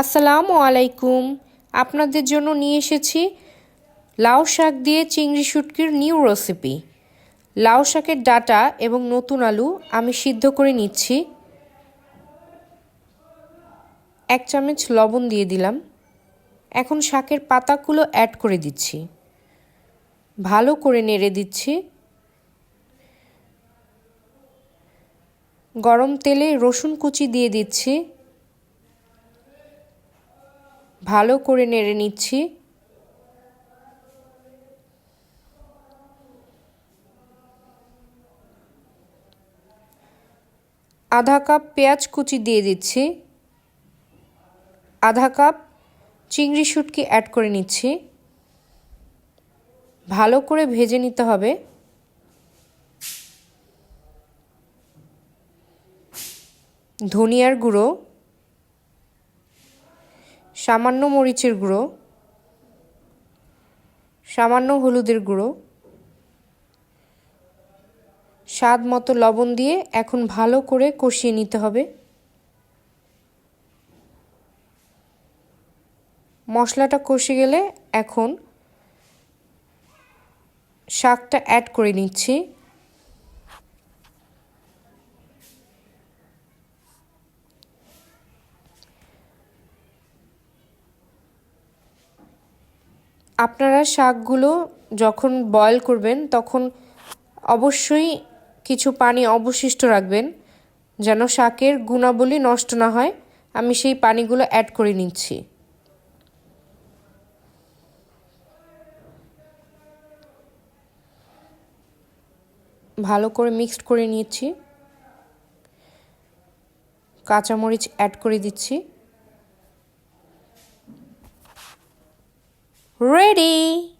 আসসালামু আলাইকুম। আপনাদের জন্য নিয়ে এসেছি লাউ শাক দিয়ে চিংড়ি শুটকির নিউ রেসিপি। লাউ শাকের ডাটা এবং নতুন আলু আমি সিদ্ধ করে নিচ্ছি। এক চামচ লবণ দিয়ে দিলাম। এখন শাকের পাতাগুলো অ্যাড করে দিচ্ছি। ভালো করে নেড়ে দিচ্ছি। গরম তেলে রসুন কুচি দিয়ে দিচ্ছি। ভালো করে নেড়ে নিচ্ছি। আধা কাপ পেঁয়াজ কুচি দিয়ে দিচ্ছি। আধা কাপ চিংড়ি শুটকি অ্যাড করে নিচ্ছি। ভালো করে ভেজে নিতে হবে। ধনিয়ার গুঁড়ো। সামান্য মরিচের গুঁড়ো, সামান্য হলুদের গুঁড়ো, স্বাদ মতো লবণ দিয়ে এখন ভালো করে কষিয়ে নিতে হবে। মশলাটা কষে গেলে এখন শাকটা অ্যাড করে নিচ্ছি। আপনারা শাকগুলো যখন বয়ল করবেন, তখন অবশ্যই কিছু পানি অবশিষ্ট রাখবেন, যেন শাকের গুণাবলী নষ্ট না হয়। আমি সেই পানিগুলো অ্যাড করে নিচ্ছি। ভালো করে মিক্সড করে নিচ্ছি কাঁচামরিচ অ্যাড করে দিচ্ছি। ready?